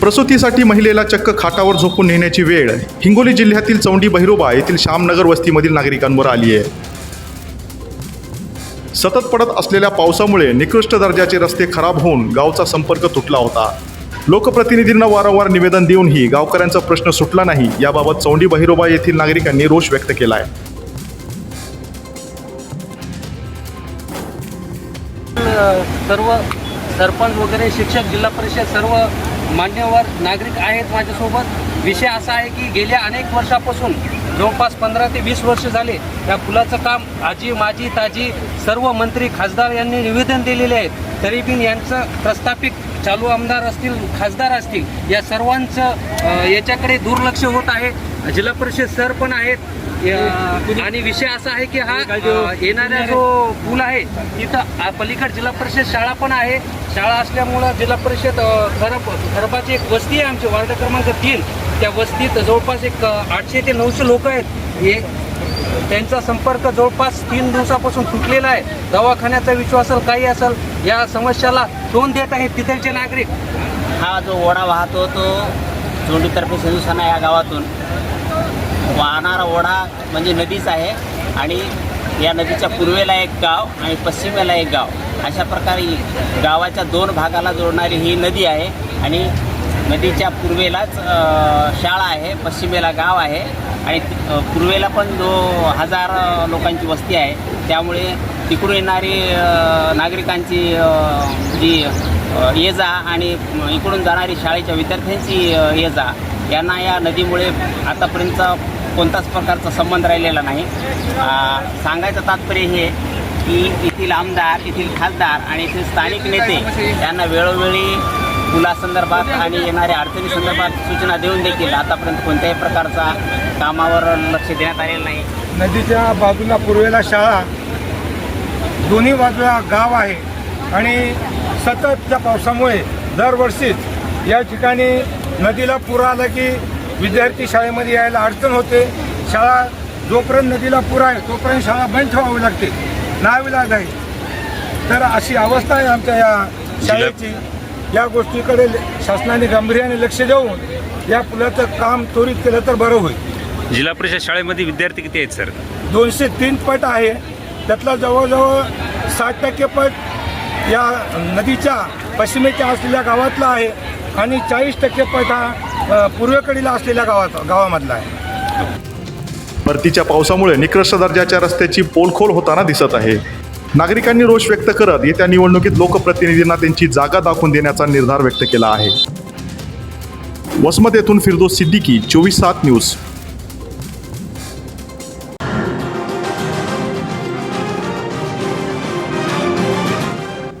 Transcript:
प्रसूतीसाठी महिलेला चक्क खाटावर झोपून नेण्याची वेळ. हिंगोली जिल्ह्यातील चौंडी बहिरोबा येथील श्यामनगर वस्तीमधील नागरिकांवर आली आहे. सतत पडत असलेल्या पावसामुळे निकृष्ट दर्जाचे रस्ते खराब होऊन गावचा संपर्क तुटला होता. लोकप्रतिनिधींना वारंवार निवेदन देऊनही गावकऱ्यांचा प्रश्न सुटला नाही याबाबत चौंडी बहिरोबा येथील नागरिकांनी रोष व्यक्त केला आहे सर्व सरपंच वगैरे शिक्षक जिल्हा परिषद सर्व मान्यवर नागरिक आहेत माझ्यासोबत. विषय असा आहे की गेल्या अनेक वर्षापासून जवळपास पंधरा ते वीस वर्ष झाले या पुलाचं काम आजी माजी ताजी सर्व मंत्री खासदार यांनी निवेदन दिलेले आहेत. तरी पण यांचं प्रस्थापित चालू आमदार असतील खासदार असतील या सर्वांचं याच्याकडे दुर्लक्ष होत आहे. जिल्हा परिषद सर पण आहेत. आणि विषय असा आहे की हा येणारा जो पूल आहे तिथं पलीकड जिल्हा परिषद शाळा पण आहे. शाळा असल्यामुळं जिल्हा परिषद अ, खरब खरबाची एक वस्ती आहे आमची वार्ड क्रमांक तीन. त्या वस्तीत जवळपास एक आठशे ते नऊशे लोक आहेत. हे त्यांचा संपर्क जवळपास तीन दिवसापासून तुटलेला आहे. दवाखान्याचा विश्वास असेल काही असेल या समस्याला तोंड देत आहेत तिथलचे नागरिक. हा जो ओढा वाहतो तो जोंडीतर्फे सिंधुसाना या गावातून. वाहणारा ओढा म्हणजे नदीच आहे. आणि या नदीच्या पूर्वेला एक गाव आणि पश्चिमेला एक गाव. अशा प्रकारे गावाच्या दोन भागाला जोडणारी ही नदी आहे. आणि नदीच्या पूर्वेलाच शाळा आहे पश्चिमेला गाव आहे. आणि पूर्वेला पण जो हजार लोकांची वस्ती आहे त्यामुळे तिकडून येणारी नागरिकांची जी ये जा आणि इकडून जाणारी शाळेच्या विद्यार्थ्यांची ये जा यांना या नदीमुळे आतापर्यंत कोणताच प्रकारचा संबंध राहिलेला नाही. सांगायचं तात्पर्य हे की येथील आमदार येथील खासदार आणि येथील स्थानिक नेते यांना वेळोवेळी पुलासंदर्भात आणि येणाऱ्या अडचणीसंदर्भात सूचना देऊन देखील आतापर्यंत कोणत्याही प्रकारचा कामावर लक्ष देण्यात आलेलं नाही. नदीच्या बाजूला पूर्वेला शाळा दोन्ही बाजूला गाव आहे आणि सततच्या पावसामुळे दरवर्षीच या ठिकाणी नदीला पूर आला की विद्यार्थी शाळेमध्ये यायला अडचण होते. शाळा जोपर्यंत नदीला पूर आहे तोपर्यंत शाळा बंद ठेवावी लागते. नाविलाज आहे तर अशी अवस्था आहे आमच्या या शाळेची. या गोष्टीकडे शासनाने गांभीर्याने लक्ष देऊन या पुलाचं काम त्वरित केलं तर बरं होईल. जिल्हा परिषद शाळेमध्ये विद्यार्थी किती आहेत सर? दोनशे तीन पट आहे. त्यातला जवळजवळ साठ टक्के पट या नदीच्या पश्चिमेच्या असलेल्या गावातला आहे आणि चाळीस टक्के पट हा पूर्वेकडील असलेल्या गावात गावामधला आहे. परतीच्या पावसामुळे निकृष्ट दर्जाच्या रस्त्याची पोलखोल होताना दिसत आहे. नागरिकांनी रोष व्यक्त करत येत्या निवडणुकीत लोकप्रतिनिधींना त्यांची जागा दाखवून देण्याचा निर्धार व्यक्त केला आहे. वसमत येथून फिरदोस सिद्दीकी चोवीस सात न्यूज.